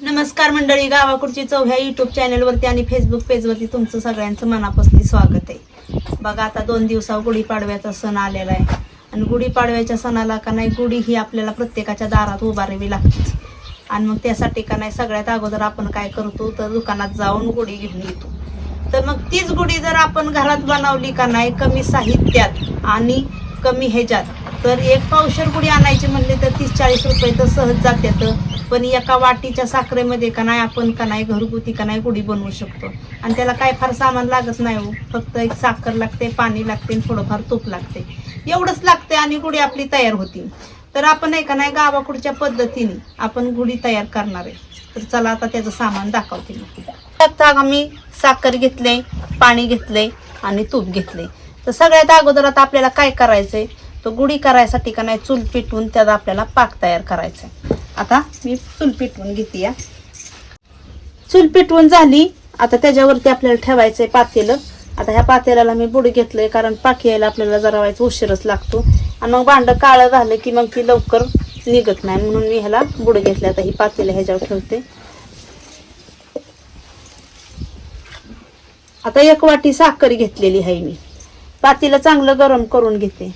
नमस्कार मंडळी गावाकडची चव ह्या युट्यूब चॅनलवरती आणि फेसबुक पेजवरती तुमचं सगळ्यांचं मनापासून स्वागत आहे. बघा आता दोन दिवसावर गुढीपाडव्याचा सण आलेला आहे. आणि गुढीपाडव्याच्या सणाला का नाही गुढी ही आपल्याला प्रत्येकाच्या दारात उभारावी लागते. आणि मग त्यासाठी का नाही सगळ्यात अगोदर आपण काय करतो तर दुकानात जाऊन गुढी घेऊन येतो. तर मग तीच गुढी जर आपण घरात बनवली का नाही कमी साहित्यात आणि कमी ह्याच्यात तर एक पावशर गुढी आणायची म्हणले तर तीस चाळीस रुपये तर सहज जात्यात पण एका वाटीच्या साखरेमध्ये का नाही आपण का नाही घरगुती का नाही गुढी बनवू शकतो. आणि त्याला काय फार सामान लागत नाही हो. फक्त एक साखर लागते पाणी लागते आणि थोडंफार तूप लागते. एवढंच लागते आणि गुढी आपली तयार होती. तर आपण आहे का नाही गावाकडच्या पद्धतीने आपण गुढी तयार करणार आहे. तर चला आता त्याचं सामान दाखवते मी. आता आम्ही साखर घेतले पाणी घेतले आणि तूप घेतले. तर सगळ्यात अगोदर आता आपल्याला काय करायचंय? तो गुढी करायसाठी का नाही चूल पिटवून त्यात आपल्याला पाक तयार करायचा आहे. आता मी चूल पिटवून घेते या चूल पिटवून झाली आता त्याच्यावरती आपल्याला ठेवायचं आहे पातेलं. आता ह्या पातेल्याला मी बुड घेतलंय कारण पाक यायला आपल्याला जरा व्हायचं उशीरच लागतो. आणि मग भांडं काळं झालं की मग ती लवकर निघत नाही म्हणून मी ह्याला बुड घेतले आता ही पातेलं ह्याच्यावर ठेवते. आता एक वाटी साखर घेतलेली आहे मी. पातेलं चांगलं गरम करून घेते.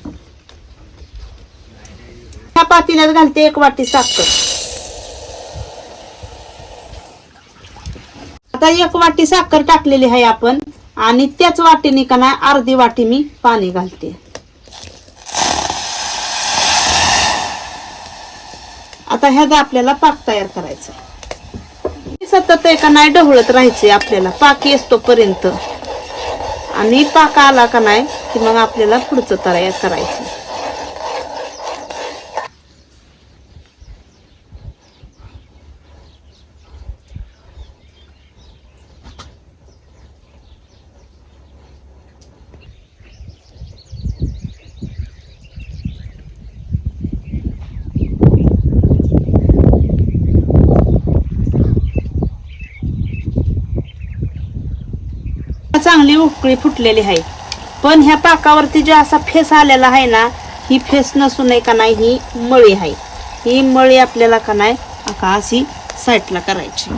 पाण्यात घालते एक वाटी साखर. आता एक वाटी साखर टाकलेली आहे आपण आणि त्याच वाटीने का नाही अर्धी वाटी मी पाणी घालते. आता ह्याचा आपल्याला पाक तयार करायचा आहे. सतत एका नाही ढवळत राहायचे आपल्याला. पाक येतो पर्यंत. आणि पाक आला का नाही की मग आपल्याला पुढचं तयार करायचं चांगली उकळी फुटलेली आहे. पण ह्या पाकावरती जे असा फेस आलेला आहे ना ही फेस नसून आहे का नाही ही मळी आहे. ही मळी आपल्याला का नाही का अशी साईडला करायची.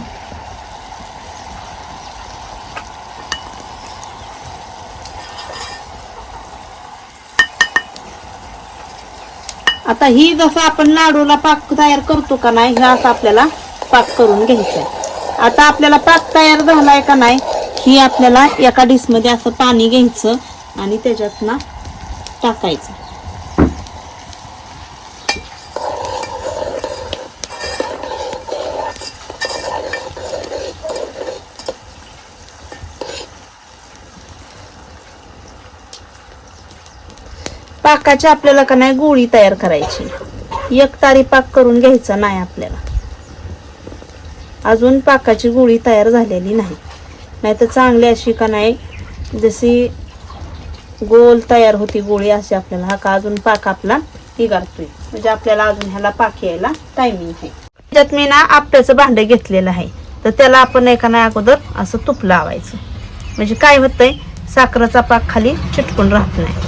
आता ही जसं आपण लाडूला पाक तयार करतो का नाही हे असं आपल्याला पाक करून घ्यायचा आहे. आता आपल्याला पाक तयार झालाय का नाही ही आपल्याला एका डिशमध्ये असं पाणी घ्यायचं आणि त्याच्यात ना टाकायचं. पाकाची आपल्याला का नाही गोळी तयार करायची. एक तारी पाक करून घ्यायचा नाही आपल्याला. अजून पाकाची गोळी तयार झालेली नाही. नाही तर चांगली अशी का नाही जशी गोल तयार होती गोळी अशी आपल्याला. हा का अजून पाक आपला निघालतोय म्हणजे आपल्याला अजून ह्याला पाक यायला टायमिंग आहे. त्याच्यात मी ना आपट्याचं भांडं घेतलेलं आहे. तर त्याला आपण एका नाही अगोदर असं तूप लावायचं. म्हणजे काय होतंय साखरेचा पाक खाली चिटकून राहत नाही.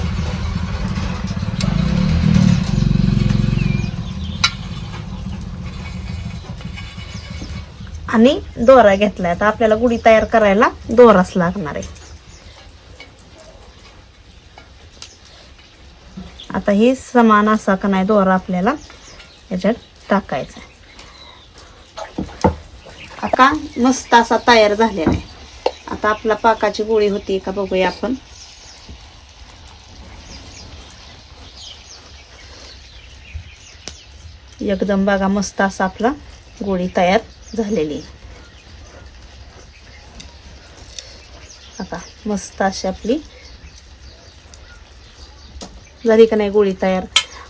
आणि दोरा घेतलाय. आता आपल्याला गुढी तयार करायला दोराच लागणार आहे. आता ही समान असा का नाही दोरा आपल्याला याच्यात टाकायचा आहे. आता मस्त असा तयार झालेला आहे. आता आपला पाकाची गोळी होती का बघूया आपण. एकदम बघा मस्त असा आपला गोळी तयार झालेली. आता मस्त अशी आपली. झाली का नाही गोळी तयार.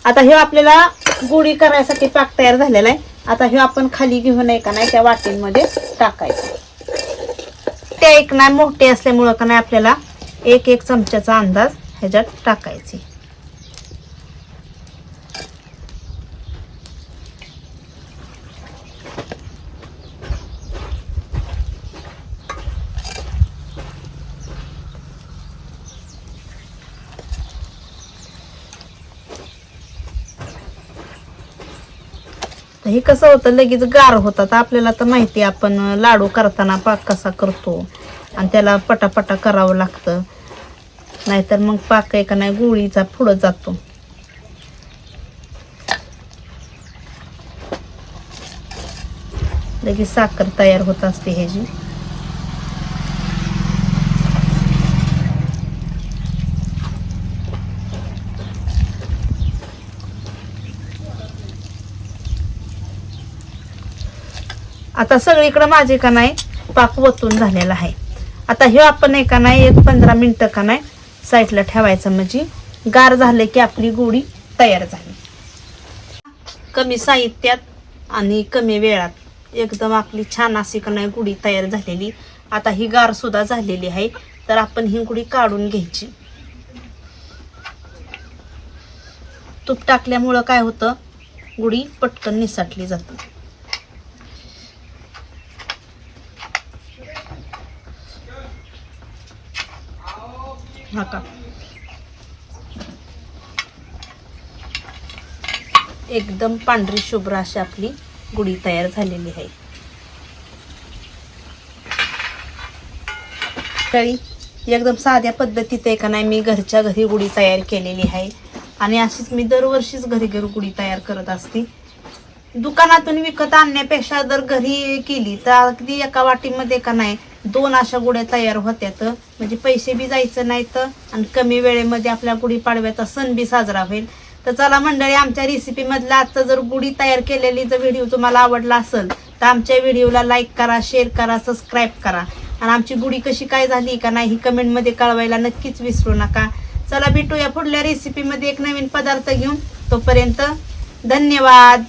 आता हे आपल्याला गोळी करायसाठी पाक तयार झालेला आहे. आता हे आपण खाली घेऊन आहे का नाही त्या वाटींमध्ये टाकायचं. ते एक नाही मोठे असल्यामुळं का नाही आपल्याला एक एक चमच्याचा अंदाज ह्याच्यात टाकायचे. हे कसं होतं लगेच गार होतात आपल्याला तर माहिती आहे आपण लाडू करताना पाक कसा करतो आणि त्याला पटापटा करावं लागतं. नाहीतर मग पाक आहे का नाही गोळीचा पुढं जातो. लगेच साखर तयार होत असते ह्याची. आता सगळीकडे माझे का नाही? पाक वतून झालेला आहे. आता हे आपण एका का नाही? एक पंधरा मिनटं का नाही? साईडला ठेवायचं म्हणजे गार झाले की आपली गोडी तयार झाली. कमी साहित्यात आणि कमी वेळात एकदम आपली छान अशी का नाही गुढी तयार झालेली. आता ही गार सुद्धा झालेली आहे. तर आपण ही गुढी काढून घ्यायची. तूप टाकल्यामुळं काय होतं? गुढी पटकन निसटली जाते. ढाका एकदम पांढरी शुभ्र अशी आपली गुढी तयार झालेली आहे. तळी एकदम साध्या पद्धतीत आहे का नाही मी घरच्या घरी गुढी तयार केलेली आहे. आणि अशीच मी दरवर्षीच घरी घरी गुढी तयार करत असते. दुकानातून विकत आणण्यापेक्षा जर घरी केली तर अगदी एका वाटीमध्ये का नाही दोन अशा गुड्या तयार होत्यात म्हणजे पैसे बी जायचं नाहीत आणि कमी वेळेमध्ये आपल्या गुढीपाडव्याचा सण बी साजरा होईल. तर चला मंडळी आमच्या रेसिपीमधला आजचा जर गुढी तयार केलेली जर व्हिडिओ तुम्हाला आवडला असेल तर आमच्या व्हिडिओला लाईक करा शेअर करा सबस्क्राईब करा. आणि आमची गुढी कशी काय झाली का नाही ही कमेंटमध्ये कळवायला नक्कीच विसरू नका. चला भेटूया पुढल्या रेसिपीमध्ये एक नवीन पदार्थ घेऊन. तोपर्यंत धन्यवाद.